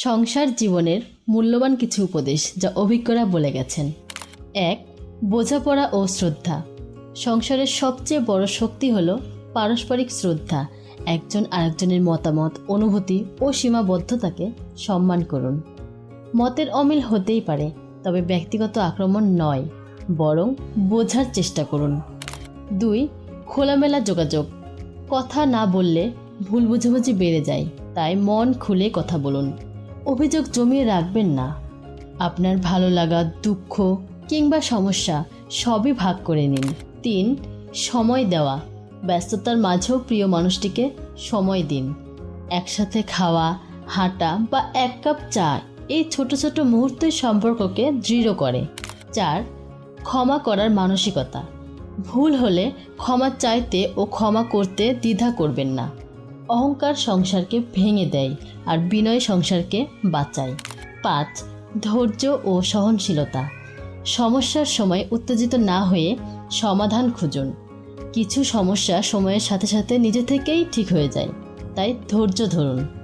সংসার জীবনের মূল্যবান কিছু উপদেশ যা অভিজ্ঞরা বলে গেছেন। এক, বোঝাপড়া ও শ্রদ্ধা। সংসারের সবচেয়ে বড় শক্তি হলো পারস্পরিক শ্রদ্ধা। একজন আরেকজনের মতামত, অনুভূতি ও সীমাবদ্ধতাকে সম্মান করুন। মতের অমিল হতেই পারে, তবে ব্যক্তিগত আক্রমণ নয়, বরং বোঝার চেষ্টা করুন। দুই, খোলামেলা যোগাযোগ। কথা না বললে ভুল বুঝাবুঝি বেড়ে যায়, তাই মন খুলে কথা বলুন। অভিযোগ জমিয়ে রাখবেন না। আপনার ভালো লাগা, দুঃখ কিংবা সমস্যা সবই ভাগ করে নিন। তিন, সময় দেওয়া। ব্যস্ততার মাঝেও প্রিয় মানুষটিকে সময় দিন। একসাথে খাওয়া, হাঁটা বা এক কাপ চা এই ছোট ছোট মুহূর্তের সম্পর্ককে দৃঢ় করে। চার, ক্ষমা করার মানসিকতা। ভুল হলে ক্ষমা চাইতে ও ক্ষমা করতে দ্বিধা করবেন না। অহংকার সংসারকে ভেঙে দেয় আর বিনয় সংসারকে বাঁচায়। পাঁচ, ধৈর্য ও সহনশীলতা। সমস্যার সময় উত্তেজিত না হয়ে সমাধান খুঁজুন। কিছু সমস্যা সময়ের সাথে সাথে নিজে থেকেই ঠিক হয়ে যায়। তাই ধৈর্য ধরুন।